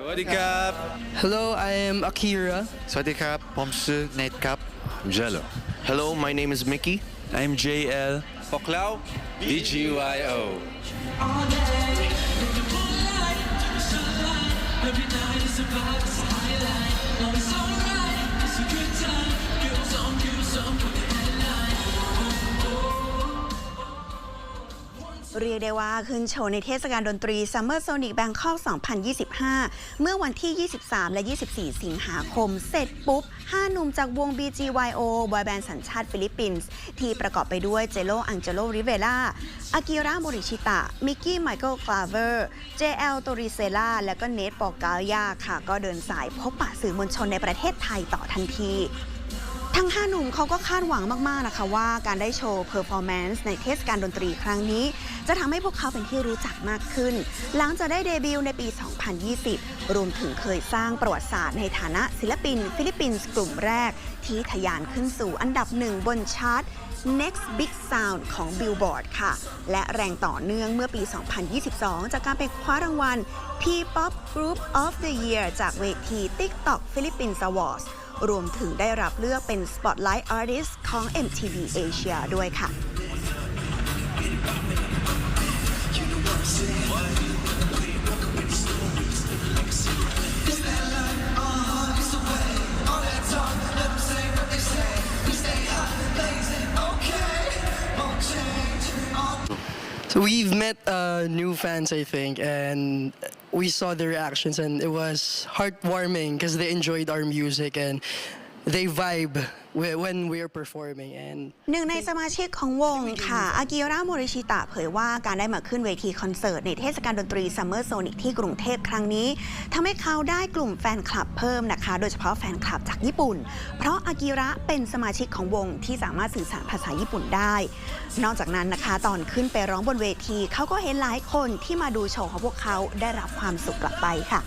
สวัสดีครับ Hello, I am Akira. สวัสดีครับผมชื่อเนทครับ Jello Hello, my name is Mickey. I'm JL พวกเรา BGYO เรียกได้ว่าขึ้นโชว์ในเทศกาลดนตรี Summer Sonic Bangkok 2025 เมื่อวันที่ 23 และ 24 สิงหาคม เสร็จปุ๊บ 5 หนุ่มจากวง BGYO บอยแบนด์สัญชาติฟิลิปปินส์ ที่ประกอบไปด้วยเจโลอังเจโลริเวล่าอากิระโมริชิตะ มิกกี้ไมเคิลคลาเวอร์ JL โตริเซล่า และก็เนทปอกาลยาค่ะ ก็เดินสายพบปะสื่อมวลชนในประเทศไทยต่อทันที ทั้ง 5 หนุ่มเขาก็คาดหวังมากๆนะคะว่าการได้โชว์เพอร์ฟอร์แมนซ์ในเทศกาลดนตรีครั้งนี้ จะทำให้พวกเขาเป็นที่รู้จักมากขึ้น หลังจากได้เดบิวต์ในปี 2020 รวมถึงเคยสร้างประวัติศาสตร์ในฐานะศิลปิน ฟิลิปปินส์กลุ่มแรก ที่ทะยานขึ้นสู่อันดับหนึ่งบนชาร์ต Next Big Sound ของ Billboard ค่ะ และแรงต่อเนื่องเมื่อปี 2022 จากการไปคว้ารางวัล P-POP Group of the Year จากเวที TikTok Philippines Awards รวมถึงได้รับเลือกเป็น Spotlight Artist ของ MTV Asia ด้วยค่ะ So we've met uh, new fans, I think, and we saw their reactions, and it was heartwarming because they enjoyed our music and they vibe whe- when we're performing. And หนึ่งในสมาชิกของวงค่ะ อากิระโมริชิตะเผยว่าการได้มาขึ้นเวทีคอนเสิร์ต ในเทศกาลดนตรี Summer Sonic ที่กรุงเทพครั้งนี้ทำให้เขาได้กลุ่มแฟนคลับเพิ่มนะคะ โดยเฉพาะแฟนคลับจากญี่ปุ่น เพราะอากิระเป็นสมาชิกของวงที่สามารถสื่อสารภาษาญี่ปุ่นได้ นอกจากนั้นนะคะ ตอนขึ้นไปร้องบนเวทีเขาก็เห็นหลายคนที่มาดูโชว์ของพวกเขาได้รับความสุขกลับไปค่ะ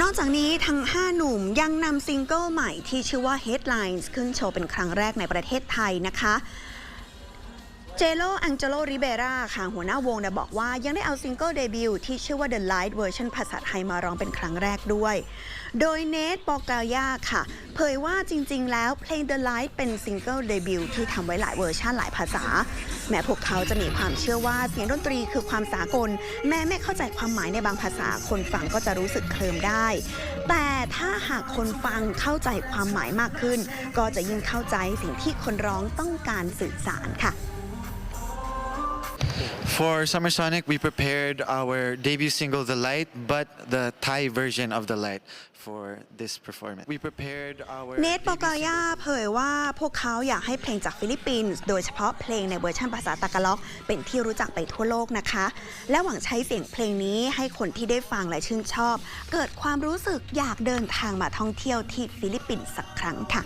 นอกจากนี้ทั้ง 5 หนุ่มยังนำซิงเกิลใหม่ที่ชื่อว่า Headlines ขึ้นโชว์เป็นครั้งแรกในประเทศไทยนะคะเจโ o อังเจโลริเบราค่ะหัวหน้าวงเนี่ยบอกว่ายังได้เอาซิงเกิลเดบิวต์ที่ชื่อว่า The Light เวอร์ชันภาษาไทยมาร้องเป็นครั้งแรกด้วย โดยเนทปอกาย่าค่ะ เผยว่าจริงๆ แล้วเพลง The Light เป็นซิงเกิลเดบิวต์ที่ทำไว้หลายเวอร์ชันหลายภาษา แม้พวกเขาจะมีความเชื่อว่าเสียงดนตรีคือความสากล แม้ไม่เข้าใจความหมายในบางภาษาคนฟังก็จะรู้สึกเคลิมได้ แต่ถ้าหากคนฟังเข้าใจความหมายมากขึ้น ก็จะยิ่งเข้าใจสิ่งที่คนร้องต้องการสื่อสารค่ะ For Summer Sonic we prepared our debut single The Light but the Thai version of The Light for this performance we prepared our เนทป debut อกายา single- เผยว่าพวกเขาอยากให้เพลงจากฟิลิปปินส์โดยเฉพาะเพลงในเวอร์ชันภาษาตากาล็อก เป็นที่รู้จักไปทั่วโลกนะคะ และหวังใช้เสียงเพลงนี้ให้คนที่ได้ฟังและชื่นชอบ เกิดความรู้สึกอยากเดินทางมาท่องเที่ยวที่ฟิลิปปินส์สักครั้งค่ะ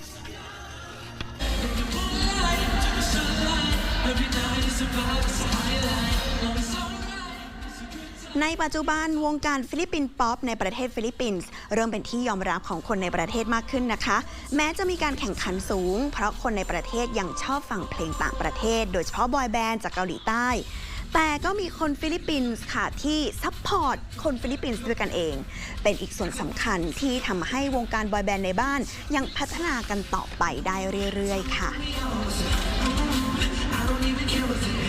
ในปัจจุบันวงการฟิลิปปินส์ป๊อปในประเทศฟิลิปปินส์เริ่มเป็นที่ยอมรับของคนในประเทศมากขึ้นนะคะ แม้จะมีการแข่งขันสูง เพราะคนในประเทศยังชอบฟังเพลงต่างประเทศ โดยเฉพาะบอยแบนด์จากเกาหลีใต้ แต่ก็มีคนฟิลิปปินส์ค่ะที่ซัพพอร์ตคนฟิลิปปินส์ด้วยกันเอง เป็นอีกส่วนสำคัญที่ทำให้วงการบอยแบนด์ในบ้านยังพัฒนากันต่อไปได้เรื่อยๆ ค่ะ I don't even care if they